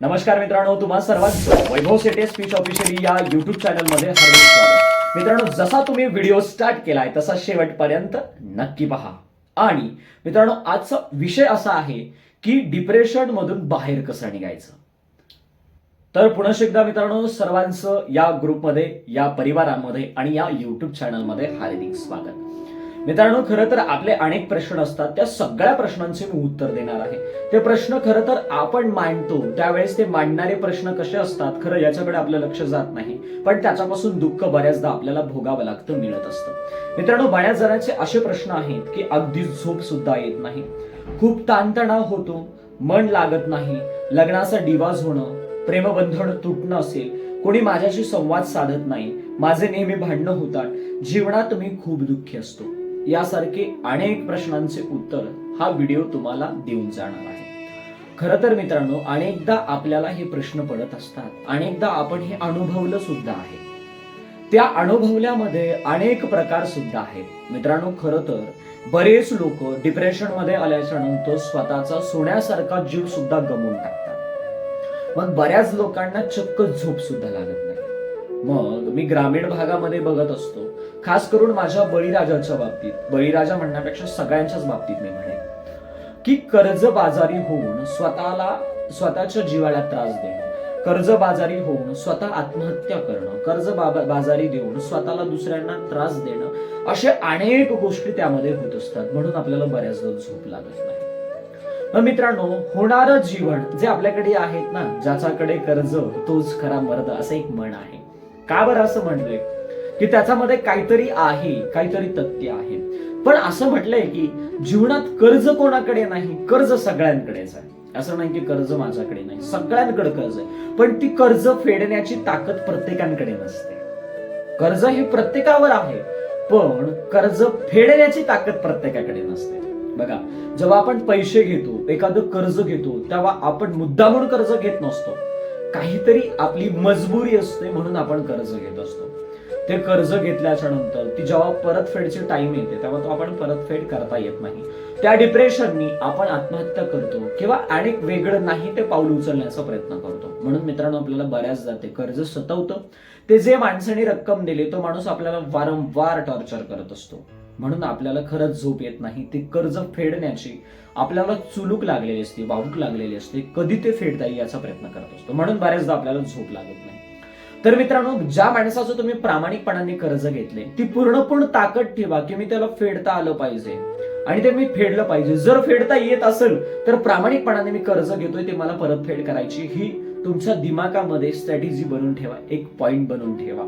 नमस्कार मित्रांनो तुम्हा सर्वांचं वैभव सेटे स्पीच ऑफिशियली या युट्यूब चॅनलमध्ये हार्दिक स्वागत. मित्रांनो जसा तुम्ही व्हिडिओ स्टार्ट केलाय तसा शेवटपर्यंत नक्की पहा. आणि मित्रांनो आजचा विषय असा आहे की डिप्रेशन मधून बाहेर कसं निघायचं? तर पुनश एकदा मित्रांनो सर्वांचं या ग्रुपमध्ये या परिवारामध्ये आणि या युट्यूब चॅनलमध्ये हार्दिक स्वागत. मित्रांनो खरं तर आपले अनेक प्रश्न असतात. त्या सगळ्या प्रश्नांचे मी उत्तर देणार आहे. ते प्रश्न खरं तर आपण मांडतो. त्यावेळेस ते मांडणारे प्रश्न कसे असतात खरं याच्याकडे आपलं लक्ष जात नाही. पण त्याच्यापासून दुःख बऱ्याचदा आपल्याला भोगावं लागतं मिळत असतं. मित्रांनो बऱ्याच जणांचे असे प्रश्न आहेत की अगदी झोप सुद्धा येत नाही. खूप ताणतणाव होतो मन लागत नाही लग्नाचा डिवाज होणं प्रेमबंधन तुटणं असेल कोणी माझ्याशी संवाद साधत नाही माझे नेहमी भांडणं होतात जीवनात मी खूप दुःखी असतो. यासारखे अनेक प्रश्नांचे उत्तर हा व्हिडिओ तुम्हाला देऊन जाणार आहे. खरं तर मित्रांनो अनेकदा आपल्याला हे प्रश्न पडत असतात. अनेकदा आपण हे अनुभवलं सुद्धा आहे. त्या अनुभवल्यामध्ये अनेक प्रकार सुद्धा आहेत. मित्रांनो खरं तर बरेच लोक डिप्रेशनमध्ये आल्याच्यानंतर स्वतःचा सोन्यासारखा जीव सुद्धा गमवून टाकतात. मग बऱ्याच लोकांना चक्क झोप सुद्धा लागत नाही. मग मी ग्रामीण भागामध्ये बघत असतो. खास करून माझ्या बळीराजाच्या बाबतीत. बळीराजा म्हणण्यापेक्षा सगळ्यांच्याच बाबतीत मी म्हणेन. की कर्जबाजारी होऊन स्वतःला स्वतःच्या जीवाला त्रास देणं कर्जबाजारी होऊन स्वतः आत्महत्या करणं कर्ज बाजारी देऊन स्वतःला दुसऱ्यांना त्रास देणं असे अनेक गोष्टी त्यामध्ये होत असतात. म्हणून आपल्याला बऱ्याचदा झोप लागत नाही. मग मित्रांनो होणारं जीवन जे आपल्याकडे आहेत ना ज्याच्याकडे कर्ज तोच खरा मर्द असं एक म्हण आहे. का बरं असं म्हणलंय की त्याच्यामध्ये काहीतरी आहे काहीतरी तथ्य आहे. पण असं म्हटलंय की जीवनात कर्ज कोणाकडे नाही कर्ज सगळ्यांकडेच आहे. असं नाही की कर्ज माझ्याकडे नाही सगळ्यांकडे कर्ज आहे. पण ती कर्ज फेडण्याची ताकद प्रत्येकांकडे नसते. कर्ज हे प्रत्येकावर आहे पण कर्ज फेडण्याची ताकद प्रत्येकाकडे नसते. बघा जेव्हा आपण पैसे घेतो एखादं कर्ज घेतो तेव्हा आपण मुद्दामून कर्ज घेत नसतो. काहीतरी आपली मजबुरी असते म्हणून आपण कर्ज घेत असतो. ते कर्ज घेतल्याच्या नंतर ती जेव्हा परतफेडची टाइम येते तेव्हा तो आपण परतफेड करता येत नाही. त्या डिप्रेशननी आपण आत्महत्या करतो किंवा अनेक वेगळं नाही ते पाऊल उचलण्याचा प्रयत्न करतो. म्हणून मित्रांनो आपल्याला बऱ्याचदा ते कर्ज सतवतं. ते जे माणसाने रक्कम दिली तो माणूस आपल्याला वारंवार टॉर्चर करत असतो. म्हणून आपल्याला खरंच झोप येत नाही. ते कर्ज फेडण्याची आपल्याला चुलूक लागलेली असते वाहूक लागलेली असते. कधी ते फेडता येईल याचा प्रयत्न करत असतो. म्हणून बऱ्याचदा आपल्याला झोप लागत नाही. तर मित्रांनो ज्या माणसाचं तुम्ही प्रामाणिकपणाने कर्ज घेतले ती पूर्णपूर्ण ताकद ठेवा की मी त्याला फेडता आलं पाहिजे. आणि ते मी फेडलं पाहिजे. जर फेडता येत असेल तर प्रामाणिकपणाने मी कर्ज घेतोय ते मला परतफेड करायची. ही तुमच्या दिमागामध्ये स्ट्रॅटेजी बनवून ठेवा. एक पॉइंट बनवून ठेवा.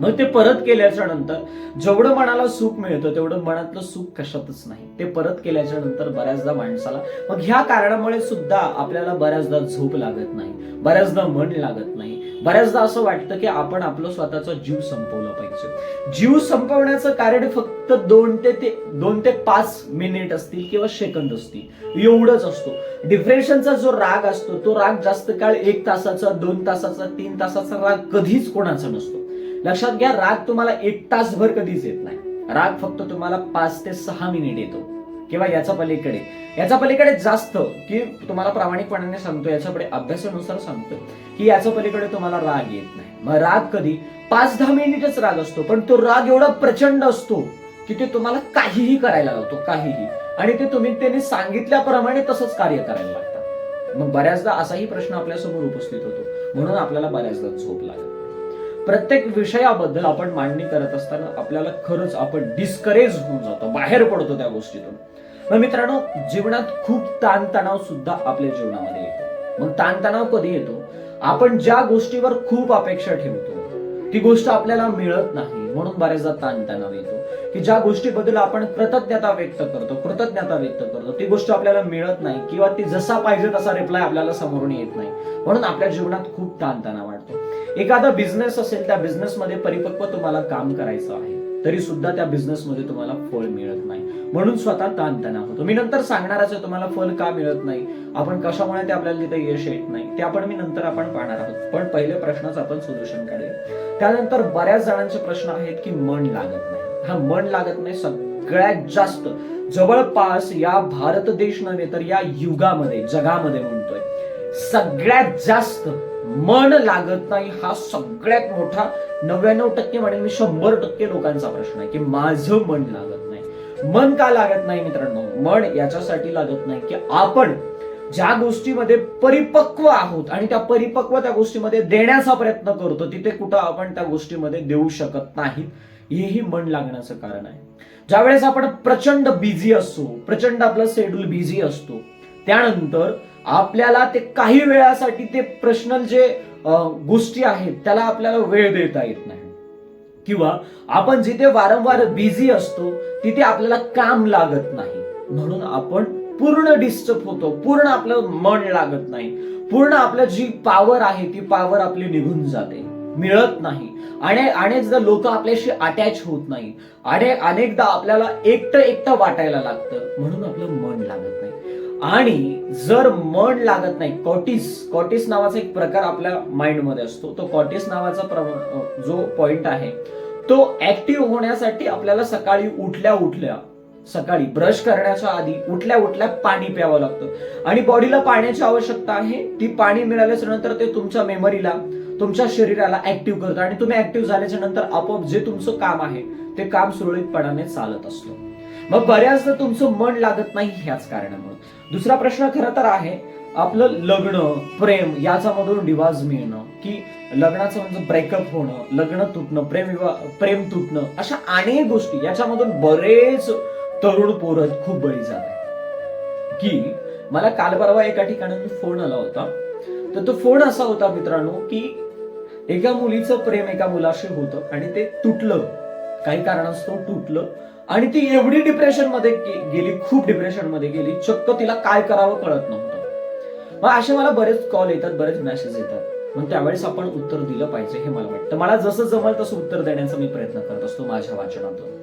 मग ते परत केल्याच्यानंतर जेवढं मनाला सुख मिळतं तेवढं मनातलं सुख कशातच नाही. ते परत केल्याच्यानंतर बऱ्याचदा माणसाला मग ह्या कारणामुळे सुद्धा आपल्याला बऱ्याचदा झोप लागत नाही. बऱ्याचदा मन लागत नाही. बऱ्याचदा असं वाटतं की आपण आपलं स्वतःचा जीव संपवला पाहिजे. जीव संपवण्याचं कारण फक्त दोन ते ते दोन ते पाच मिनिट असतील किंवा सेकंद असतील. एवढंच असतो. डिप्रेशनचा जो राग असतो तो राग जास्त काळ एक तासाचा दोन तासाचा तीन तासाचा राग कधीच कोणाचा नसतो. लक्षात घ्या राग तुम्हाला एक तासभर कधीच येत नाही. राग फक्त तुम्हाला पाच ते सहा मिनिट येतो. किंवा याच्या पलीकडे. याच्या पलीकडे जास्त की तुम्हाला प्रामाणिकपणाने सांगतो याच्याकडे अभ्यासानुसार सांगतो की याच्या पलीकडे तुम्हाला राग येत नाही. मग राग कधी? पाच दहा मिनिटच राग असतो पण तो राग एवढा प्रचंड असतो की ते तुम्हाला काहीही करायला लावतो काहीही. आणि ते तुम्ही त्यांनी सांगितल्याप्रमाणे तसंच कार्य करायला लागतात मग बऱ्याचदा असाही प्रश्न आपल्यासमोर उपस्थित होतो. म्हणून आपल्याला बऱ्याचदा झोप लागत प्रत्येक विषयाबद्दल आपण मांडणी करत असताना आपल्याला खरंच आपण डिस्करेज होऊन जातो बाहेर पडतो त्या गोष्टीतून. मग मित्रांनो जीवनात खूप ताणतणाव सुद्धा आपल्या जीवनामध्ये येतो. मग ताणतणाव कधी येतो? आपण ज्या गोष्टीवर खूप अपेक्षा ठेवतो ती गोष्ट आपल्याला मिळत नाही म्हणून बऱ्याचदा ताणतणाव येतो. की ज्या गोष्टीबद्दल आपण कृतज्ञता व्यक्त करतो कृतज्ञता व्यक्त करतो ती गोष्ट आपल्याला मिळत नाही किंवा ती जसा पाहिजे तसा रिप्लाय आपल्याला समोरून येत नाही. म्हणून आपल्या जीवनात खूप ताणतणाव एखादा बिझनेस असेल त्या बिझनेसमध्ये परिपक्व तुम्हाला काम करायचं आहे तरी सुद्धा त्या बिझनेसमध्ये तुम्हाला फळ मिळत नाही. म्हणून स्वतः ताणतणाव होतो. मी नंतर सांगणारच आहे तुम्हाला फळ का मिळत नाही? आपण कशामुळे ते आपल्याला तिथे यश येत नाही? ते आपण मी नंतर आपण पाहणार आहोत. पण पहिले प्रश्नच आपण सोल्युशन काढूया. त्यानंतर बऱ्याच जणांचे प्रश्न आहेत की मन लागत नाही. हा मन लागत नाही सगळ्यात जास्त. जवळपास या भारत देश नव्हे तर या युगामध्ये जगामध्ये म्हणतोय. सगळ्यात जास्त मन लागत नाही हा सगळ्यात मोठा नव्याण्णव टक्के म्हणेल मी शंभर टक्के लोकांचा प्रश्न आहे की माझं मन लागत नाही. मन का लागत नाही मित्रांनो? मन याच्यासाठी लागत नाही की आपण ज्या गोष्टीमध्ये परिपक्व आहोत आणि त्या परिपक्व त्या गोष्टीमध्ये देण्याचा प्रयत्न करतो तिथे कुठं आपण त्या गोष्टीमध्ये देऊ शकत नाही हेही मन लागण्याचं कारण आहे. ज्यावेळेस आपण प्रचंड बिझी असतो प्रचंड आपला शेड्यूल बिझी असतो त्यानंतर आपल्याला ते काही वेळासाठी ते प्रश्नल जे गोष्टी आहेत त्याला आपल्याला वेळ देता येत नाही. किंवा आपण जिथे वारंवार बिझी असतो तिथे आपल्याला काम लागत नाही. म्हणून आपण पूर्ण डिस्टर्ब होतो पूर्ण आपलं मन लागत नाही. पूर्ण आपलं जी पावर आहे ती पॉवर आपली निघून जाते मिळत नाही. आणि अनेकदा लोक आपल्याशी अटॅच होत नाही आणि अनेकदा आपल्याला एकटं एकटं वाटायला लागतं म्हणून आपलं मन लागत नाही. आणि जर मन लागत नाही कॉटिस कॉटिस नावाचा एक प्रकार आपल्या माइंडमध्ये असतो. तो कॉटिस नावाचा जो पॉइंट आहे तो ऍक्टिव्ह होण्यासाठी आपल्याला सकाळी उठल्या उठल्या सकाळी ब्रश करण्याच्या आधी उठल्या उठल्या पाणी प्यावं लागतं. आणि बॉडीला पाण्याची आवश्यकता आहे ती पाणी मिळाल्याच्या नंतर ते तुमच्या मेमरीला तुमच्या शरीराला ऍक्टिव्ह करतं. आणि तुम्ही ऍक्टिव्ह झाल्याच्यानंतर आपोआप जे तुमचं काम आहे ते काम सुरळीतपणाने चालत असतं. मग बऱ्याचदा तुमचं मन लागत नाही ह्याच कारणामुळे. दुसरा प्रश्न खरं तर आहे आपलं लग्न प्रेम याच्यामधून डिवाज मिळणं की लग्नाचं म्हणजे ब्रेकअप होणं लग्न तुटणं प्रेम विवाह प्रेम तुटणं अशा अनेक गोष्टी याच्यामधून बरेच तरुण पोरं खूप बळी जात आहे की मला काल परवा एका ठिकाणी फोन आला होता. तर तो फोन असा होता मित्रांनो की एका मुलीचं प्रेम एका मुलाशी होतं आणि ते तुटलं. काही कारणास्तव तुटलं. आणि ती एवढी डिप्रेशनमध्ये गेली खूप डिप्रेशनमध्ये गेली चक्क तिला काय करावं कळत नव्हतं. मग असे मला बरेच कॉल येतात बरेच मेसेज येतात. मग त्यावेळेस आपण उत्तर दिलं पाहिजे हे मला वाटतं. मला जसं जमल तसं उत्तर देण्याचा मी प्रयत्न करत असतो माझ्या वाचनातून.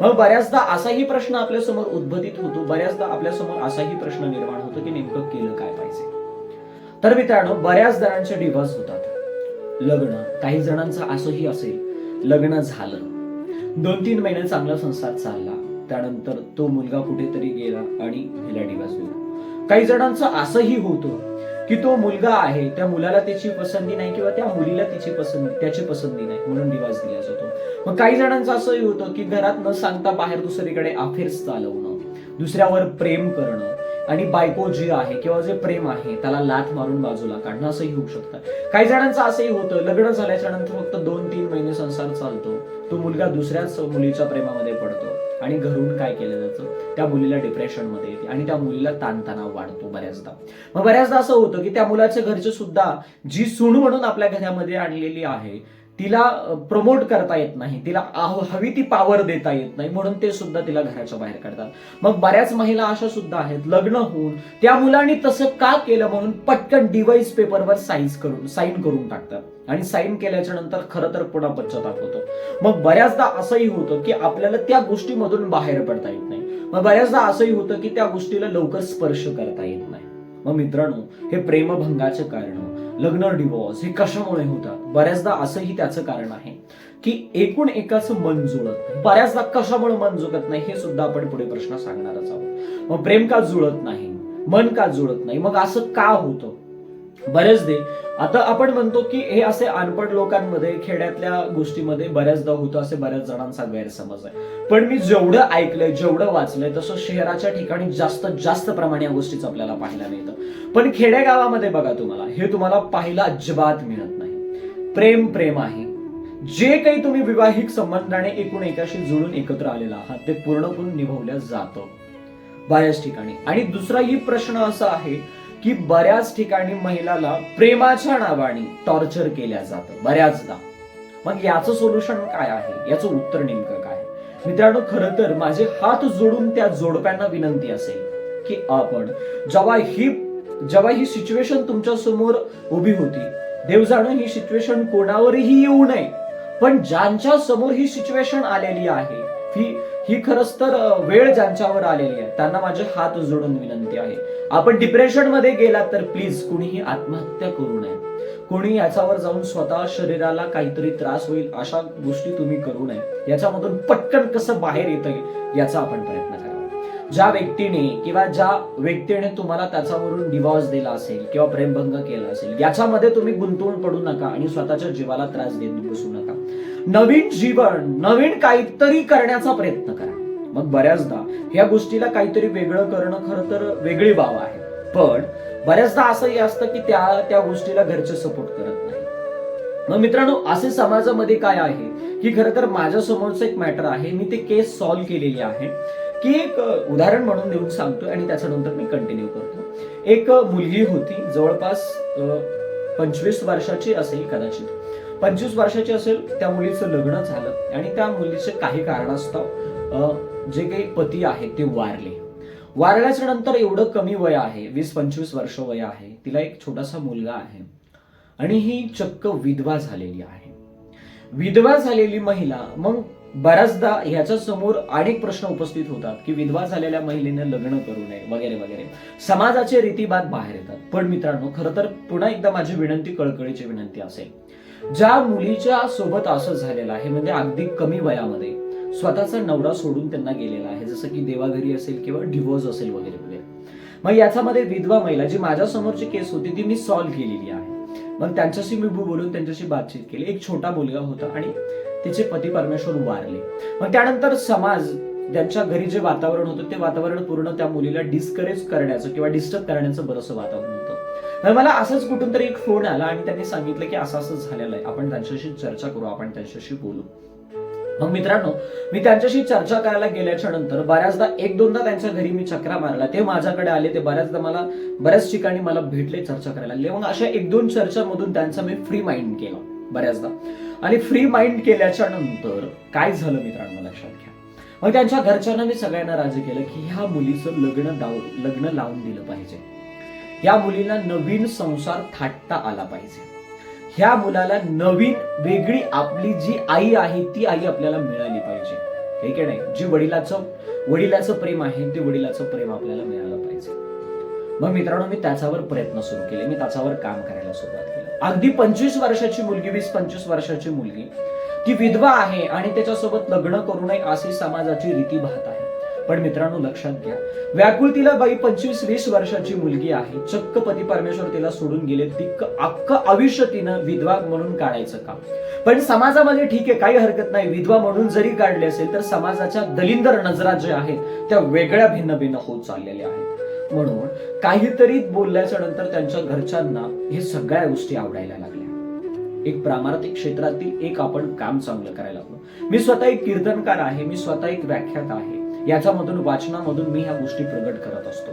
मग बऱ्याचदा असाही प्रश्न आपल्यासमोर उद्भवित होतो बऱ्याचदा आपल्यासमोर असाही प्रश्न निर्माण होतो की नेमकं केलं काय पाहिजे. तर मित्रांनो बऱ्याच जणांचे डिव्हर्स होतात. लग्न काही जणांचं असंही असेल. लग्न झालं. दोन तीन महिने चांगला संसार चालला. त्यानंतर तो मुलगा कुठेतरी गेला आणि हिला डिव्हर्स दिला काही जणांचं असंही होतं की तो मुलगा आहे त्या मुलाला त्याची पसंती नाही किंवा त्या मुलीला तिची पसंती त्याची पसंती नाही म्हणून डिवाज दिला जातो. मग काही जणांचं असंही होतं की घरात न सांगता बाहेर दुसरीकडे अफेअर्स चालवणं दुसऱ्यावर प्रेम करणं आणि बायको जी आहे किंवा जे प्रेम आहे त्याला लाथ मारून बाजूला काढणं असंही होऊ शकतं. काही जणांचं असंही होतं लग्न झाल्याच्यानंतर फक्त दोन तीन महिने संसार चालतो. तो मुलगा दुसऱ्याच मुलीच्या प्रेमामध्ये पडतो. आणि घरून काय केलं जातं? त्या मुलीला डिप्रेशनमध्ये येते आणि त्या मुलीला ताणतणाव वाढतो बऱ्याचदा. मग बऱ्याचदा असं होतं की त्या मुलाच्या घरचे सुद्धा जी सूण म्हणून आपल्या घरामध्ये आणलेली आहे तिला प्रमोट करता येत नाही. तिला हवी ती पॉवर देता येत नाही. म्हणून ते सुद्धा तिला घराच्या बाहेर काढतात. मग बऱ्याच महिला अशा सुद्धा आहेत. लग्न होऊन त्या मुलांनी तसं का केलं म्हणून पटकन डिवाइस पेपरवर साईज करून साईन करून टाकतात. आणि साईन केल्याच्यानंतर खरं तर पुन्हा पश्चाताप होतो. मग बऱ्याचदा असंही होतं की आपल्याला त्या गोष्टीमधून बाहेर पडता येत नाही. मग बऱ्याचदा असंही होतं की त्या गोष्टीला लवकर स्पर्श करता येत नाही. मग मित्रांनो हे प्रेमभंगाचे कारण हो. लग्न डिवॉर्स हे कशामुळे होतात? बऱ्याचदा असंही त्याचं कारण आहे की एकूण एकाचं मन जुळत नाही. बऱ्याचदा कशामुळे मन जुळत नाही हे सुद्धा आपण पुढे प्रश्न सांगणारच आहोत. मग प्रेम का जुळत नाही? मन का जुळत नाही? मग असं का होतं? बरेचदे. आता आपण म्हणतो की हे असे अनपढ लोकांमध्ये खेड्यातल्या गोष्टीमध्ये बऱ्याचदा होतं असे बऱ्याच जणांचा गैरसमज आहे. पण मी जेवढं ऐकलंय जेवढं वाचलंय तसं शहराच्या ठिकाणी जास्त जास्त प्रमाणे या गोष्टीचं आपल्याला पाहायला मिळतं. पण खेडेगावामध्ये बघा तुम्हाला हे तुम्हाला पाहायला अजिबात मिळत नाही. प्रेम प्रेम आहे. जे काही तुम्ही विवाहिक संबंधाने एकूण एकाशी जुळून एकत्र आलेला आहात ते पूर्णपणे निभवल्या जातं. बऱ्याच ठिकाणी. आणि दुसराही प्रश्न असा आहे की बऱ्याच ठिकाणी महिलाला प्रेमाच्या नावाने टॉर्चर केल्या जातं बऱ्याचदा. मग याचं सोल्युशन काय आहे? याचं उत्तर नेमकं काय मित्रांनो खरं तर माझे हात जोडून त्या जोडप्यांना विनंती असेल की आपण जेव्हा ही जेव्हा ही सिच्युएशन तुमच्यासमोर उभी होती देव जाणं ही सिच्युएशन कोणावरही येऊ नये पण ज्यांच्या समोर ही सिच्युएशन आलेली आहे ही ही खरंच तर वेळ ज्यांच्यावर आलेली आहे त्यांना माझे हात जोडून विनंती आहे. आपण डिप्रेशनमध्ये गेलात तर प्लीज कुणीही आत्महत्या करू नये. कोणी याच्यावर जाऊन स्वतः शरीराला काहीतरी त्रास होईल अशा गोष्टी तुम्ही करू नये. याच्यामधून पटकन कसं बाहेर येता येईल याचा आपण प्रयत्न करावा. ज्या व्यक्तीने किंवा ज्या व्यक्तीने तुम्हाला त्याच्यावरून डिवॉर्स दिला असेल किंवा प्रेमभंग केला असेल याच्यामध्ये तुम्ही गुंतवून पडू नका आणि स्वतःच्या जीवाला त्रास देत बसू नका. नवीन जीवन नवीन काहीतरी करण्याचा प्रयत्न करा. मग बऱ्याचदा या गोष्टीला काहीतरी वेगळं करणं खरं तर वेगळी बाब आहे. पण बऱ्याचदा असंही असतं की त्या त्या गोष्टीला घरचे सपोर्ट करत नाही. मग मित्रांनो असे समाजामध्ये काय आहे? की खरं तर माझ्या समोरचं एक मॅटर आहे. मी ते केस सॉल्व्ह केलेली आहे. की एक उदाहरण म्हणून देऊन सांगतो आणि त्याच्यानंतर मी कंटिन्यू करतो. एक मुलगी होती. जवळपास पंचवीस वर्षाची असेल कदाचित. पंचवीस वर्षाची असेल त्या मुलीचं लग्न झालं. आणि त्या मुलीचे काही कारणास्तव जे काही पती आहेत ते वारले. वारल्याच्या नंतर एवढं कमी वय आहे वीस पंचवीस वर्ष वय आहे तिला एक छोटासा मुलगा आहे. आणि ही चक्क विधवा झालेली आहे. विधवा झालेली महिला मग बऱ्याचदा ह्याच्या समोर अनेक प्रश्न उपस्थित होतात की विधवा झालेल्या महिलेने लग्न करू नये वगैरे वगैरे. समाजाचे रीतीबाद बाहेर येतात. पण मित्रांनो खरं तर पुन्हा एकदा माझी विनंती कळकळीची विनंती असेल. ज्या मुलीच्या सोबत असं झालेलं आहे म्हणजे अगदी कमी वयामध्ये स्वतःचा नवरा सोडून त्यांना गेलेला आहे जसं की देवाघरी असेल किंवा डिवोर्स असेल वगैरे वगैरे. मग याच्यामध्ये विधवा महिला जी माझ्या समोरची केस होती ती मी सॉल्व्ह केलेली आहे. मग त्यांच्याशी मी बोलून त्यांच्याशी बातचीत केली. एक छोटा मुलगा होता आणि तिचे पती परमेश्वर वारले. मग त्यानंतर समाज त्यांच्या घरी जे वातावरण होतं ते वातावरण पूर्ण त्या मुलीला डिस्करेज करण्याचं किंवा डिस्टर्ब करण्याचं बरंच वातावरण तर मग मला असंच कुठून तरी एक फोन आला आणि त्यांनी सांगितलं की असं असं झालेलं आहे. आपण त्यांच्याशी चर्चा करू आपण त्यांच्याशी बोलू. मग मित्रांनो मी त्यांच्याशी चर्चा करायला गेल्याच्यानंतर बऱ्याचदा एक दोनदा त्यांच्या घरी मी चक्रा मारला. ते माझ्याकडे आले ते बऱ्याचदा मला बऱ्याच ठिकाणी मला भेटले चर्चा करायला. मग अशा एक दोन चर्चामधून त्यांचा मी फ्री माइंड केला बऱ्याचदा. आणि फ्री माइंड केल्याच्यानंतर काय झालं मित्रांनो लक्षात घ्या. मग त्यांच्या घरच्यांना मी सगळ्यांना राजी केलं की ह्या मुलीचं लग्न दाव लग्न लावून दिलं पाहिजे. या मुलीला नवीन संसार थाटता आला पाहिजे. ह्या मुलाला नवीन वेगळी आपली जी आई आहे ती आई आपल्याला मिळाली पाहिजे. हे की नाही? जी वडिलाचं वडिलाचं प्रेम आहे ते वडिलाचं प्रेम आपल्याला मिळालं पाहिजे. मग मित्रांनो मी त्याच्यावर प्रयत्न सुरू केले. मी त्याच्यावर काम करायला सुरुवात केली. अगदी पंचवीस वर्षाची मुलगी वीस पंचवीस वर्षाची मुलगी ती विधवा आहे आणि त्याच्यासोबत लग्न करू नये अशी समाजाची रीती भात आहे. पण मित्रांनो लक्षात घ्या. व्याकुळतीला बाई पंचवीस वीस वर्षाची मुलगी आहे. चक्क पती परमेश्वर तिला सोडून गेले. तिक्क अख्खं आयुष्य तिनं विधवा म्हणून काढायचं का पण समाजामध्ये ठीक आहे काही हरकत नाही. विधवा म्हणून जरी काढले असेल तर समाजाच्या दलिंदर नजरा ज्या आहेत त्या वेगळ्या भिन्न भिन्न होत चाललेल्या आहेत. म्हणून काहीतरी बोलल्याच्या नंतर त्यांच्या घरच्यांना हे सगळ्या गोष्टी आवडायला लागल्या. एक प्रामाणिक क्षेत्रातील एक आपण काम चांगलं करायला लागलो. मी स्वतः एक कीर्तनकार आहे. मी स्वतः एक व्याख्यात आहे. याच्यामधून वाचनामधून मी ह्या गोष्टी प्रगट करत असतो.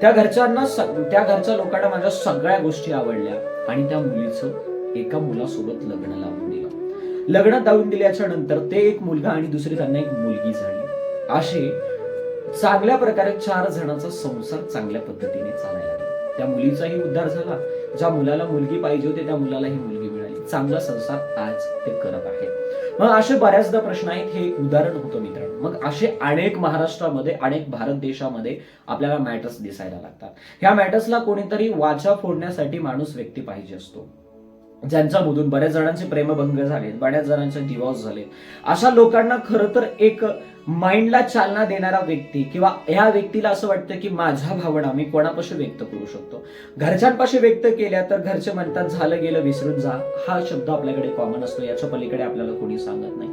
त्या घरच्यांना त्या घरच्या लोकांना माझ्या सगळ्या गोष्टी आवडल्या आणि त्या मुलीचं एका मुलासोबत लग्न लावून दिलं. लग्न लावून दिल्याच्या नंतर ते एक मुलगा आणि दुसरी त्यांना एक मुलगी झाली. असे चांगल्या प्रकारे चार जणांचा संसार चांगल्या पद्धतीने चालायला लागला. त्या मुलीचाही उद्धार झाला. ज्या मुलाला मुलगी पाहिजे होती त्या मुलालाही मुलगी चांगला संसार आज ते करत आहेत मग असे बऱ्याचदा प्रश्न आहेत हे एक उदाहरण होतं मित्रांनो. मग असे अनेक महाराष्ट्रामध्ये अनेक भारत देशामध्ये आपल्याला मॅटर्स दिसायला लागतात. ह्या मॅटर्सला कोणीतरी वाचा फोडण्यासाठी माणूस व्यक्ती पाहिजे असतो. ज्यांच्या मधून बऱ्याच जणांचे प्रेमभंग झालेत बऱ्याच जणांचे डिवॉर्स झाले अशा लोकांना खरं तर एक माइंडला चालना देणारा व्यक्ती किंवा ह्या व्यक्तीला असं वाटतं की माझ्या भावना मी कोणापाशी व्यक्त करू शकतो. घरच्यांपाशी व्यक्त केल्या तर घरचे म्हणतात झालं गेलं विसरून जा. हा शब्द आपल्याकडे कॉमन असतो याच्या पलीकडे आपल्याला कोणी सांगत नाही.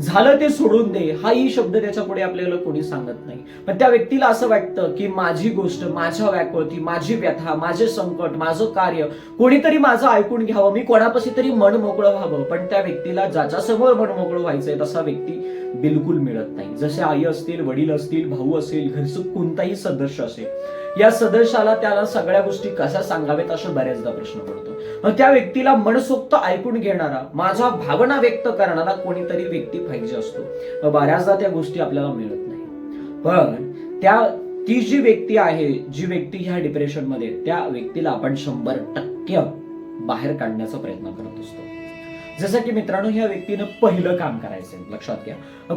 झालं ते सोडून दे. हाही शब्द त्याच्या पुढे आपल्याला कोणी सांगत नाही. पण त्या व्यक्तीला असं वाटतं की माझी गोष्ट माझ्या व्याकुळती माझी व्यथा माझे संकट माझं कार्य कोणीतरी माझं ऐकून घ्यावं मी कोणापाशी तरी मन मोकळं व्हावं. पण त्या व्यक्तीला ज्याच्यासमोर मन मोकळं व्हायचंय तसा व्यक्ती बिलकुल मिळत नाही. जसे आई असतील वडील असतील भाऊ असेल घरचं कोणताही सदस्य असेल या सदस्याला त्याला सगळ्या गोष्टी कशा सांगाव्यात असा बऱ्याचदा प्रश्न पडतो. मग त्या व्यक्तीला मनसोक्त ऐकून घेणारा माझा भावना व्यक्त करणारा कोणीतरी व्यक्ती पाहिजे असतो. मग बऱ्याचदा त्या गोष्टी आपल्याला मिळत नाही. पण त्या ती जी व्यक्ती आहे जी व्यक्ती ह्या डिप्रेशनमध्ये त्या व्यक्तीला आपण शंभर टक्के बाहेर काढण्याचा प्रयत्न करत असतो. जसं की मित्रांनो ह्या व्यक्तीनं पहिलं काम करायचं. लक्षात घ्या.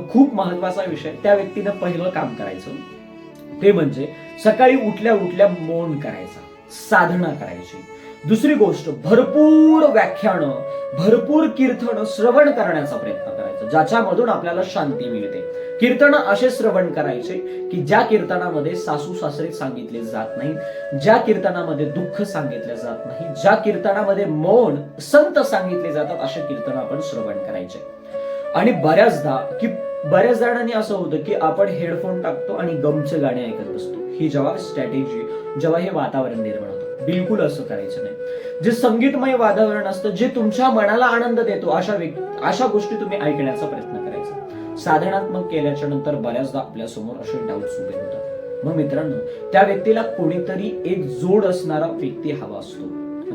खूप महत्त्वाचा विषय त्या व्यक्तीनं पहिलं काम करायचं. ते म्हणजे सकाळी उठल्या उठल्या मौन करायचा साधना करायची. दुसरी गोष्ट भरपूर व्याख्यानं भरपूर कीर्तन श्रवण करण्याचा प्रयत्न करायचा ज्याच्यामधून आपल्याला शांती मिळते. कीर्तन असे श्रवण करायचे की ज्या कीर्तनामध्ये सासू सासरे सांगितले जात नाही ज्या कीर्तनामध्ये दुःख सांगितले जात नाही ज्या कीर्तनामध्ये मौन संत सांगितले जातात असे कीर्तन आपण श्रवण करायचे. आणि बऱ्याचदा की बऱ्याच जणांनी असं होतं की आपण हेडफोन टाकतो आणि गमचे गाणे ऐकत बसतो ही जेव्हा स्ट्रॅटेजी जेव्हा हे वातावरण निर्माण होतं. बिलकुल असं करायचं नाही. जे संगीतमय वातावरण असतं जे तुमच्या मनाला आनंद देतो अशा अशा गोष्टी तुम्ही ऐकण्याचा प्रयत्न करा. साधनात्मक केल्याच्यानंतर बऱ्याचदा आपल्यासमोर असे डाऊट्स उभे होतात. मग मित्रांनो त्या व्यक्तीला कोणीतरी एक जोड असणारा व्यक्ती हवा असतो.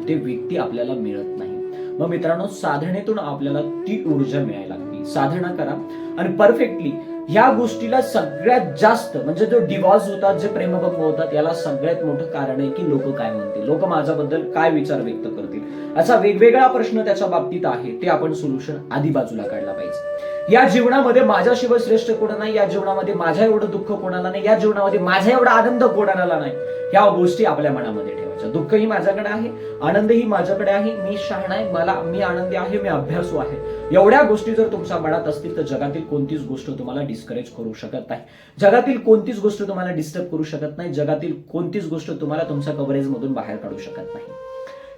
ते व्यक्ती आपल्याला मिळत नाही. मग मित्रांनो साधनेतून आपल्याला ती ऊर्जा मिळायला लागते. साधना करा. आणि परफेक्टली ह्या गोष्टीला सगळ्यात जास्त म्हणजे जो डिवॉर्स होतात जे प्रेमभंग होतात याला सगळ्यात मोठं कारण आहे की लोक काय म्हणतील? लोक माझ्याबद्दल काय विचार व्यक्त करतील? असा वेगवेगळा प्रश्न त्याच्या बाबतीत आहे. ते आपण सोल्युशन आधी बाजूला काढला पाहिजे. या जीवनामध्ये माझ्याशिवाय श्रेष्ठ कोण नाही या जीवनामध्ये माझ्या एवढं दुःख कोणाला नाही या जीवनामध्ये माझा एवढा आनंद कोणाला नाही. ह्या गोष्टी आपल्या मनामध्ये ठेवायच्या. दुःख ही माझ्याकडे आहे आनंदही माझ्याकडे आहे मी शहाणा आहे मला मी आनंदी आहे मी अभ्यासू आहे. एवढ्या गोष्टी जर तुमच्या मनात असतील तर जगातील कोणतीच गोष्ट तुम्हाला डिस्करेज करू शकत नाही. जगातील कोणतीच गोष्ट तुम्हाला डिस्टर्ब करू शकत नाही जगातील कोणतीच गोष्ट तुम्हाला तुमच्या कव्हरेज मधून बाहेर काढू शकत नाही.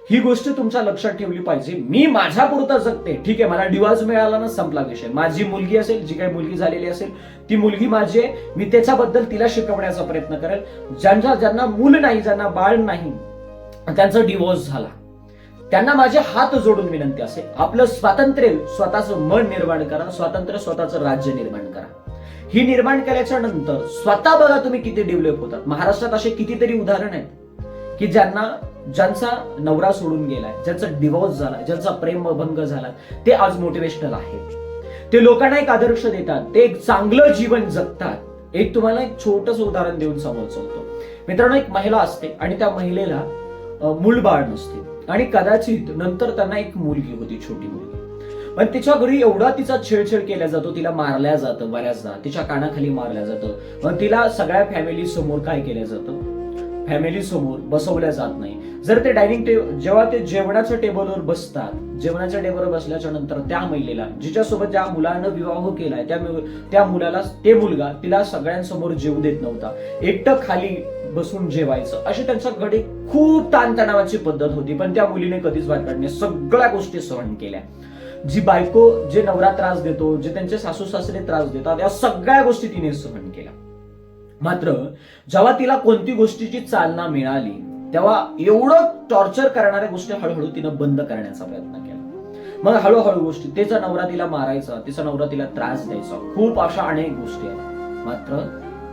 ही गोष्ट तुमच्या लक्षात ठेवली पाहिजे. मी माझ्या पुरता जगते. ठीक आहे मला डिवॉर्स मिळाला ना संपला विषय. माझी मुलगी असेल जी काही मुलगी झालेली असेल ती मुलगी माझी आहे. मी त्याच्याबद्दल तिला शिकवण्याचा प्रयत्न करेल. ज्यांच्या ज्यांना मूल नाही ज्यांना बाळ नाही त्यांचा डिवोर्स झाला. त्यांना माझे हात जोडून विनंती असेल आपलं स्वातंत्र्य स्वतःचं मन निर्माण करा. स्वातंत्र्य स्वतःचं राज्य निर्माण करा. ही निर्माण केल्याच्यानंतर स्वतः बघा तुम्ही किती डेव्हलप होतात. महाराष्ट्रात असे कितीतरी उदाहरण आहेत की ज्यांना ज्यांचा नवरा सोडून गेलाय ज्यांचा डिवोर्स झाला ज्यांचा प्रेमभंग झाला ते आज मोटिवेशनल आहेत. ते लोकांना एक आदर्श देतात ते एक चांगलं जीवन जगतात. एक तुम्हाला एक छोटस उदाहरण देऊन समोर चालतो. मित्रांनो एक महिला असते आणि त्या महिलेला मूल बाळ नसते. आणि कदाचित नंतर त्यांना एक मुलगी होती छोटी मुलगी. पण तिच्या घरी एवढा तिचा छेडछेड केला जातो तिला मारल्या जातं बऱ्याचदा तिच्या कानाखाली मारल्या जातं. पण तिला सगळ्या फॅमिली समोर काय केलं जातं? फॅमिली समोर बसवल्या जात नाही. जर ते डायनिंग टेबल जेव्हा ते जेवणाच्या टेबलवर बसतात जेवणाच्या टेबलवर बसल्याच्या नंतर त्या महिलेला जिच्यासोबत ज्या मुलानं विवाह केलाय त्या त्या मुलाला ते मुलगा तिला सगळ्यांसमोर जेवू देत नव्हता. एकटं खाली बसून जेवायचं. अशी त्यांच्याकडे खूप ताणतणावाची पद्धत होती पण त्या मुलीने कधीच बाहेर काढणे सगळ्या गोष्टी सहन केल्या. जी बायको जे नवरा त्रास देतो जे त्यांचे सासू सासरे त्रास देतात या सगळ्या गोष्टी तिने सहन केल्या. मात्र जेव्हा तिला कोणती गोष्टीची चालना मिळाली तेव्हा एवढं टॉर्चर करणाऱ्या गोष्टी हळूहळू तिनं बंद करण्याचा प्रयत्न केला. मग हळूहळू गोष्टी तिचा नवरा तिला मारायचा तिचा नवरा तिला त्रास द्यायचा खूप अशा अनेक गोष्टी आहेत. मात्र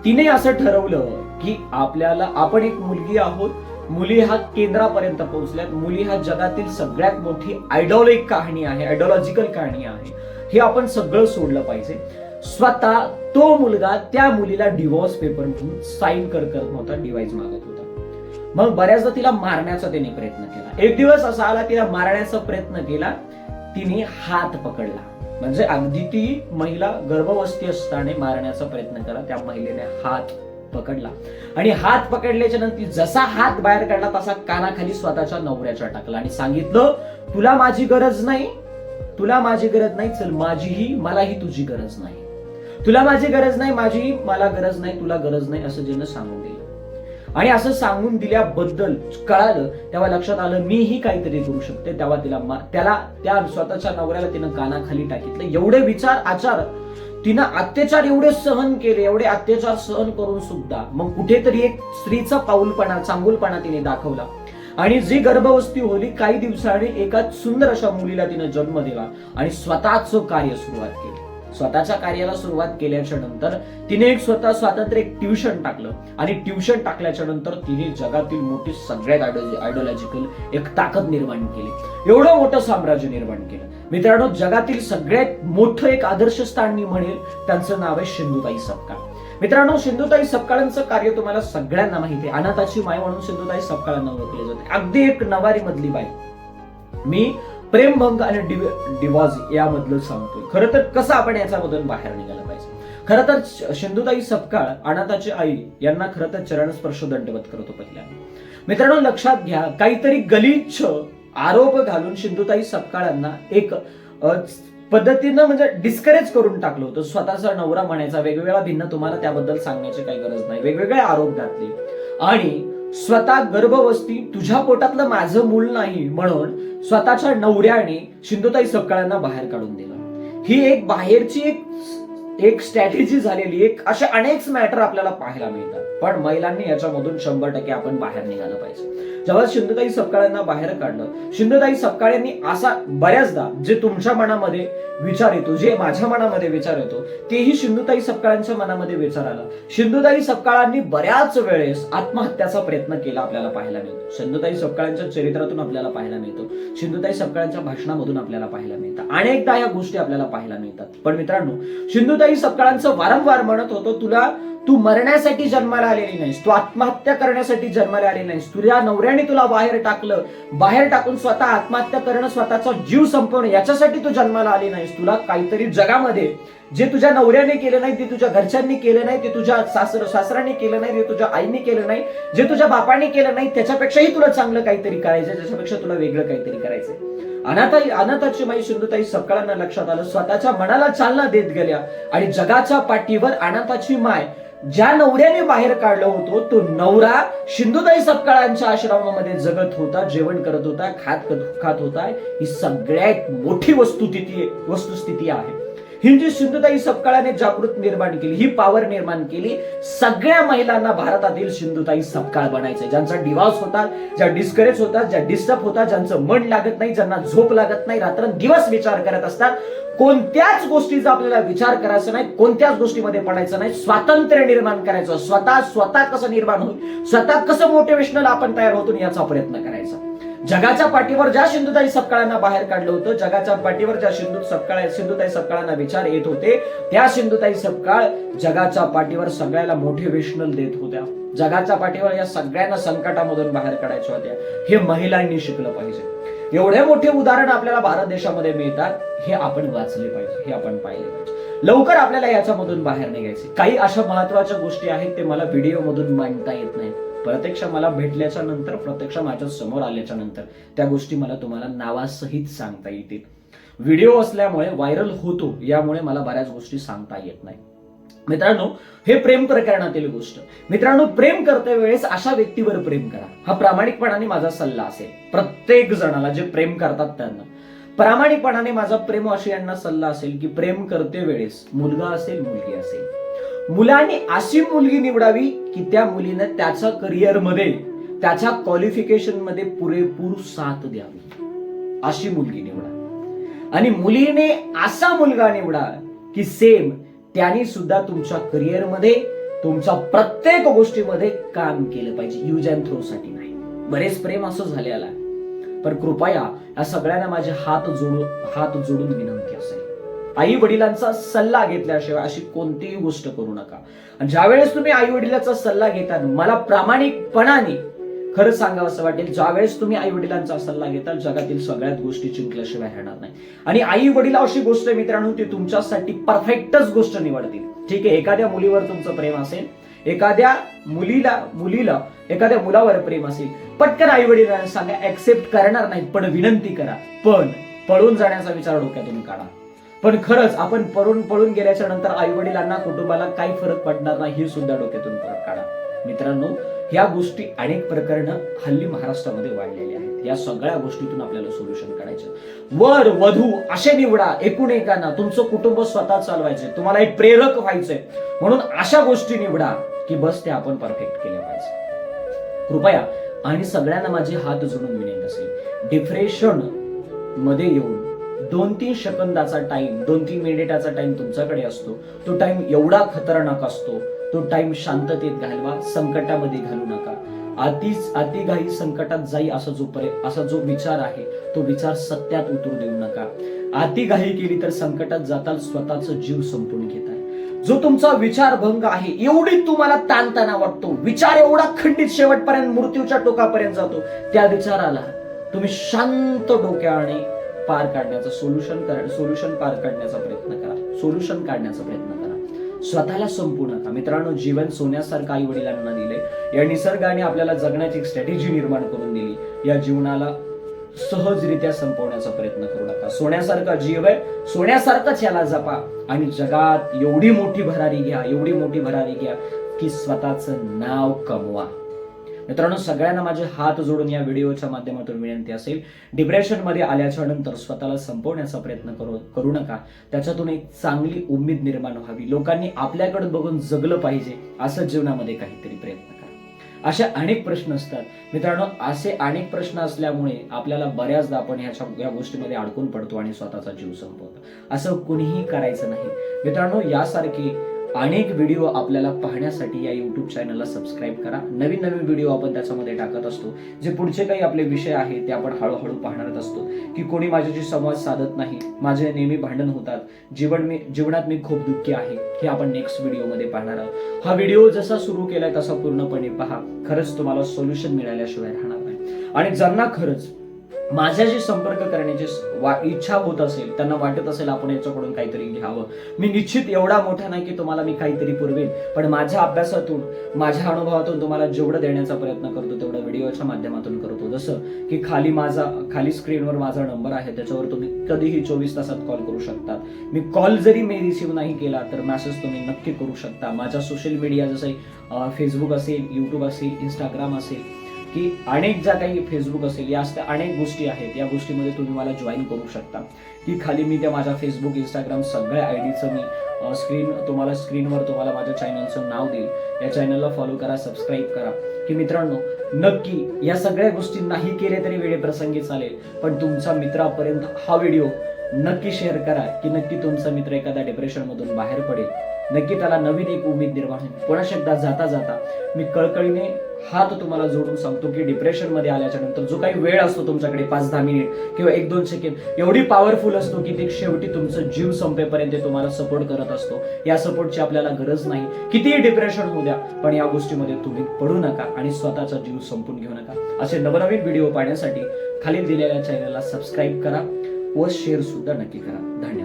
तिने असं ठरवलं की आपल्याला आपण एक मुलगी आहोत मुली हा केंद्रापर्यंत पोहोचल्यात मुली हा जगातील सगळ्यात मोठी आयडॉलिक कहाणी आहे आयडॉलॉजिकल कहाणी आहे. हे आपण सगळं सोडलं पाहिजे. स्वतः तो मुलगा त्या मुलीला डिवोर्स पेपर म्हणून साईन कर करत नव्हता डिवाइस मागत होता. मग बऱ्याचदा तिला मारण्याचा त्याने प्रयत्न केला. एक दिवस असा आला तिला मारण्याचा प्रयत्न केला. तिने हात पकडला. म्हणजे अगदी ती महिला गर्भवस्थी असताना मारण्याचा प्रयत्न केला. त्या महिलेने हात पकडला. आणि हात पकडल्याच्या नंतर जसा हात बाहेर काढला तसा कानाखाली स्वतःच्या नवऱ्याच्या टाकला आणि सांगितलं तुला माझी गरज नाही. तुला माझी गरज नाही. चल माझीही मलाही तुझी गरज नाही. तुला माझी गरज नाही माझी मला गरज नाही. तुला गरज नाही असं जिनं सांगून दिलं. आणि असं सांगून दिल्याबद्दल कळालं तेव्हा लक्षात आलं मीही काहीतरी करू शकते. तेव्हा तिला त्याला त्या स्वतःच्या नवऱ्याला तिनं कानाखाली टाकितलं. एवढे विचार आचार तिनं अत्याचार एवढे सहन केले एवढे अत्याचार सहन करून सुद्धा मग कुठेतरी एक स्त्रीचा पाऊलपणा चांगुलपणा तिने दाखवला. आणि जी गर्भवस्थी होली काही दिवसांनी एका सुंदर अशा मुलीला तिनं जन्म दिला आणि स्वतःच कार्य सुरुवात केली. स्वतःच्या कार्याला सुरुवात केल्याच्यानंतर तिने एक स्वतः स्वातंत्र्य एक ट्युशन टाकलं. आणि ट्युशन टाकल्याच्या नंतर तिने जगातील मोठी सगळ्यात आयडिओलॉजिकल एक ताकद निर्माण केली. एवढं मोठं साम्राज्य निर्माण केलं. मित्रांनो जगातील सगळ्यात मोठं एक आदर्श स्थान मी म्हणेल त्यांचं नाव आहे सिंधुताई सपकाळ. मित्रांनो सिंधुताई सपकाळांचं कार्य तुम्हाला सगळ्यांना माहिती आहे. अनाथाची माय म्हणून सिंधुताई सपकाळांना ओळखले जाते. अगदी एक नवारी मधली बाई. मी प्रेमभंग आणि डिव- डिवॉर्स यामधलं सांगतोय. खरं तर कसं आपण याच्यामधून बाहेर निघायला पाहिजे? खरं तर सिंधुताई सपकाळ अनाथाची आई यांना खरं तर चरणस्पर्श दंडवत करतो पहिल्या मित्रांनो लक्षात घ्या काहीतरी गलिच्छ आरोप घालून सिंधुताई सपकाळांना एक पद्धतीनं म्हणजे डिस्करेज करून टाकलं होतं. स्वतःचा नवरा म्हणायचा वेगवेगळा भिन्न तुम्हाला त्याबद्दल सांगण्याची काही गरज नाही. वेगवेगळे आरोप घातले. आणि स्वतः गर्भवस्थी तुझ्या पोटातलं माझं मूल नाही म्हणून स्वतःच्या नवऱ्याने सिंधुताई सपकाळांना बाहेर काढून दिलं. ही एक बाहेरची एक एक स्ट्रॅटेजी झालेली एक असे अनेक मॅटर आपल्याला पाहायला मिळतात. पण महिलांनी याच्यामधून शंभर टक्के आपण बाहेर निघालं पाहिजे. जेव्हा सिंधुताई सपकाळ्यांना बाहेर काढलं सिंधुताई सपकाळ्यांनी असा बऱ्याचदा जे तुमच्या मनामध्ये विचार येतो जे माझ्या मनामध्ये विचार येतो तेही सिंधुताई सपकाळांच्या मनामध्ये विचार आला. सिंधुताई सपकाळांनी बऱ्याच वेळेस आत्महत्याचा प्रयत्न केला आपल्याला पाहायला मिळतो. सिंधुताई सपकाळांच्या चरित्रातून आपल्याला पाहायला मिळतो. सिंधुताई सपकाळांच्या भाषणामधून आपल्याला पाहायला मिळतात अनेकदा या गोष्टी आपल्याला पाहायला मिळतात. पण मित्रांनो सिंधुताई सपकाळांचं वारंवार म्हणत होतो तुला तू मरण्यासाठी जन्माला आलेली नाहीस. तू आत्महत्या करण्यासाठी जन्माला आली नाहीस. तुझ्या नवऱ्याने तुला बाहेर टाकलं. बाहेर टाकून स्वतः आत्महत्या करणं स्वतःचा जीव संपवणं याच्यासाठी तू जन्माला आली नाहीस. तुला काहीतरी जगामध्ये जे तुझ्या नवऱ्याने केलं नाही ते तुझ्या घरच्यांनी केलं नाही ते तुझ्या सासर सासऱ्याने केलं नाही ते तुझ्या आईने केलं नाही जे तुझ्या बापाने केलं नाही त्याच्यापेक्षाही तुला चांगलं काहीतरी करायचं त्याच्यापेक्षा तुला वेगळं काहीतरी करायचंय. अनाथाई अनाथाची माई सिंधुताई सकाळांना लक्षात आलं स्वतःच्या मनाला चालना देत गेल्या आणि जगाच्या पाठीवर अनाथाची माय ज्या नवऱ्याने बाहेर काढलं होतो तो नवरा सिंधुताई सपकाळांच्या आश्रमामध्ये जगत होता जेवण करत होता खात खात होता. ही सगळ्यात मोठी वस्तुस्थिती वस्तुस्थिती आहे. ही जी सिंधुताई सपकाळाने जागृत निर्माण केली ही पॉवर निर्माण केली. सगळ्या महिलांना भारतातील सिंधुताई सपकाळ बनायचं ज्यांचा डिवॉर्स होता ज्या डिस्करेज होतात ज्या डिस्टर्ब होतात ज्यांचं मन लागत नाही ज्यांना झोप लागत नाही रात्र दिवस विचार करत असतात. कोणत्याच गोष्टीचा आपल्याला विचार करायचा नाही कोणत्याच गोष्टीमध्ये पडायचं नाही. स्वातंत्र्य निर्माण करायचं. स्वतः स्वतः कसं निर्माण होईल? स्वतः कसं मोटिवेशनल आपण तयार होतो याचा प्रयत्न करायचा. जगाच्या पाठीवर ज्या सिंधुताई सपकाळांना बाहेर काढलं होतं जगाच्या पाठीवर ज्या सिंधू सपकाळ सिंधुताई सपकाळांना विचार येत होते त्या सिंधुताई सपकाळ जगाच्या पाठीवर सगळ्याला मोटिवेशनल देत होत्या. जगाच्या पाठीवर या सगळ्यांना संकटामधून बाहेर काढायच्या होत्या. हे महिलांनी शिकलं पाहिजे. एवढे मोठे उदाहरण आपल्याला भारत देशामध्ये मिळतात हे आपण वाचले पाहिजे हे आपण पाहिले पाहिजे. लवकर आपल्याला याच्यामधून बाहेर निघायचे. काही अशा महत्त्वाच्या गोष्टी आहेत ते मला व्हिडिओ मधून मांडता येत नाही प्रत्यक्ष मला भेटल्याच्या नंतर प्रत्यक्ष माझ्यासमोर आल्याच्यानंतर त्या गोष्टी मला तुम्हाला नावासहित सांगता येतील. व्हिडिओ असल्यामुळे व्हायरल होतो यामुळे मला बऱ्याच गोष्टी सांगता येत नाही. मित्रांनो हे प्रेम प्रकरणातील गोष्ट. मित्रांनो प्रेम करते वेळेस अशा व्यक्तीवर प्रेम करा. हा प्रामाणिकपणाने माझा सल्ला असेल. प्रत्येक जणाला जे प्रेम करतात त्यांना. प्रामाणिकपणाने माझा प्रेम अशी यांना सल्ला असेल की प्रेम करते वेळेस मुलगा असेल मुलगी असेल. मुलाने अशी मुलगी निवडावी की त्या मुलीनं त्याच्या करिअरमध्ये त्याच्या क्वालिफिकेशनमध्ये पुरेपूर साथ द्यावी. अशी मुलगी निवडा आणि मुलीने असा मुलगा निवडा की सेम त्यांनी सुद्धा तुमच्या करिअरमध्ये तुमच्या प्रत्येक गोष्टीमध्ये काम केलं पाहिजे. यूज अँड थ्रो साठी नाही. बरेच प्रेम असं झालेलं आहे. पण कृपया या सगळ्यांना माझे हात जोडून हात जोडून विनंती असेल. आई वडिलांचा सल्ला घेतल्याशिवाय अशी कोणतीही गोष्ट करू नका. आणि ज्यावेळेस तुम्ही आई वडिलांचा सल्ला घेताल मला प्रामाणिकपणाने खरं सांगावं असं वाटेल ज्यावेळेस तुम्ही आई वडिलांचा सल्ला घेताल जगातील सगळ्यात गोष्टी जिंकल्याशिवाय राहणार नाही. आणि आई वडील अशी गोष्ट मित्रांनो ती तुमच्यासाठी परफेक्टच गोष्ट निवडतील. ठीक आहे एखाद्या मुलीवर तुमचं प्रेम असेल एखाद्या मुलीला मुलीला एखाद्या मुलावर प्रेम असेल पटकन आई वडिलांना सांगा ऍक्सेप्ट करणार नाही पण विनंती करा पण पळून जाण्याचा विचार डोक्यातून काढा. पण खरंच आपण पळून पळून गेल्याच्यानंतर आई वडिलांना कुटुंबाला काही फरक पडणार नाही हे सुद्धा डोक्यातून फरक काढा. मित्रांनो ह्या गोष्टी अनेक प्रकरणं हल्ली महाराष्ट्रामध्ये वाढलेली आहेत. या सगळ्या गोष्टीतून आपल्याला सोल्युशन काढायचं वर वधू असे निवडा एकूण एकांना. तुमचं कुटुंब स्वतः चालवायचं तुम्हाला एक प्रेरक व्हायचंय. म्हणून अशा गोष्टी निवडा की बस ते आपण परफेक्ट केल्या पाहिजे. कृपया आणि सगळ्यांना माझे हात जोडून विनंती असेल. डिप्रेशनमध्ये येऊन दोन तीन सेकंदाचा टाइम दोन तीन मिनिटाचा टाइम तुमच्याकडे असतो. तो टाइम एवढा खतरनाक असतो तो टाइम शांततेत घालवा संकटामध्ये घालू नका. अतिच अतिघाई संकटात जाई असा जो परे असा जो विचार आहे तो विचार सत्यात उतरू देऊ नका. अतिघाई केली तर संकटात जाताल स्वतःचा जीव संपून घेताल जो तुमचा विचारभंग आहे एवढी तुम्हाला ताणताना वाटतो. विचार एवढा खंडित शेवटपर्यंत मृत्यूच्या टोकापर्यंत जातो. त्या विचाराला तुम्ही शांत डोक्याने पार काढण्याचा सोल्युशन सोल्युशन पार काढण्याचा प्रयत्न करा. सोल्युशन काढण्याचा प्रयत्न करा. स्वतःला संपू नका. मित्रांनो जीवन सोन्यासारखं आई वडिलांना दिले या निसर्गाने आपल्याला जगण्याची एक स्ट्रॅटेजी निर्माण करून दिली. या जीवनाला सहजरित्या संपवण्याचा प्रयत्न करू नका. सोन्यासारखा जीव आहे. सोन्यासारखाच याला जपा. आणि जगात एवढी मोठी भरारी घ्या एवढी मोठी भरारी घ्या की स्वतःचं नाव कमवा. मित्रांनो सगळ्यांना माझे हात जोडून या व्हिडिओच्या माध्यमातून विनंती असेल. डिप्रेशनमध्ये आल्याच्यानंतर स्वतःला संपवण्याचा प्रयत्न करू करू नका. त्याच्यातून एक चांगली उमेद निर्माण व्हावी. लोकांनी आपल्याकडे बघून जगलं पाहिजे असं जीवनामध्ये काहीतरी प्रयत्न करा. अशा अनेक प्रश्न असतात. मित्रांनो असे अनेक प्रश्न असल्यामुळे आपल्याला बऱ्याचदा आपण ह्याच्या या गोष्टीमध्ये अडकून पडतो आणि स्वतःचा जीव संपवतो. असं कुणीही करायचं नाही. मित्रांनो यासारखे अनेक व्हिडिओ आपल्याला पाहण्यासाठी या यूट्यूब चॅनलला सबस्क्राईब करा. नवीन नवीन व्हिडिओ आपण त्याच्यामध्ये टाकत असतो. जे पुढचे काही आपले विषय आहेत ते आपण हळूहळू पाहणार असतो. की कोणी माझ्याशी संवाद साधत नाही माझे नेहमी भांडण होतात जीवन मी जीवनात मी खूप दुःखी आहे हे आपण नेक्स्ट व्हिडिओमध्ये पाहणार आहोत. हा व्हिडिओ जसा सुरू केलाय तसा पूर्णपणे पहा. खरंच तुम्हाला सोल्युशन मिळाल्याशिवाय राहणार नाही. आणि ज्यांना खरंच माझ्याशी संपर्क करण्याची इच्छा होत असेल त्यांना वाटत असेल आपण याच्याकडून काहीतरी घ्यावं. मी निश्चित एवढा मोठा नाही की तुम्हाला मी काहीतरी पुरवेन पण माझ्या अभ्यासातून माझ्या अनुभवातून तुम्हाला जेवढं देण्याचा प्रयत्न करतो तेवढा व्हिडिओच्या माध्यमातून करतो. जसं की खाली माझा खाली स्क्रीनवर माझा नंबर आहे त्याच्यावर तुम्ही कधीही चोवीस तासात कॉल करू शकता मी कॉल जरी मी रिसीव्ह नाही केला तर मेसेज तुम्ही नक्की करू शकता. माझा सोशल मीडिया जसं फेसबुक असेल यूट्यूब असेल इंस्टाग्राम असेल की अनेक ज्या काही फेसबुक असेल या असल्या अनेक गोष्टी आहेत. या गोष्टीमध्ये तुम्ही मला जॉईन करू शकता. की खाली मी त्या माझ्या फेसबुक इंस्टाग्राम सगळ्या आय डीचं मी स्क्रीन तुम्हाला स्क्रीनवर तुम्हाला माझ्या चॅनलचं नाव देईल. या चॅनलला फॉलो करा सबस्क्राईब करा. की मित्रांनो नक्की या सगळ्या गोष्टी नाही केल्या तरी वेळेप्रसंगी चालेल. पण तुमच्या मित्रापर्यंत हा व्हिडिओ नक्की शेअर करा की नक्की तुमचा मित्र एखाद्या डिप्रेशनमधून बाहेर पडेल. नक्की त्याला नवीन एक उमेद निर्माण होईल. पुन्हा एकदा जाता जाता मी कळकळीने हात तुम्हाला जोडून सांगतो की डिप्रेशनमध्ये आल्याच्यानंतर जो काही वेळ असतो तुमच्याकडे पाच दहा मिनिट किंवा एक दोन सेकंड एवढी पॉवरफुल असतो की ते शेवटी तुमचं जीव संपेपर्यंत तुम्हाला सपोर्ट करत असतो. या सपोर्टची आपल्याला गरज नाही. कितीही डिप्रेशन होऊ द्या पण या गोष्टीमध्ये तुम्ही पडू नका आणि स्वतःचा जीव संपून घेऊ नका. असे नवनवीन व्हिडिओ पाहण्यासाठी खाली दिलेल्या चॅनलला सबस्क्राईब करा व शेअर सुद्धा नक्की करा. धन्यवाद.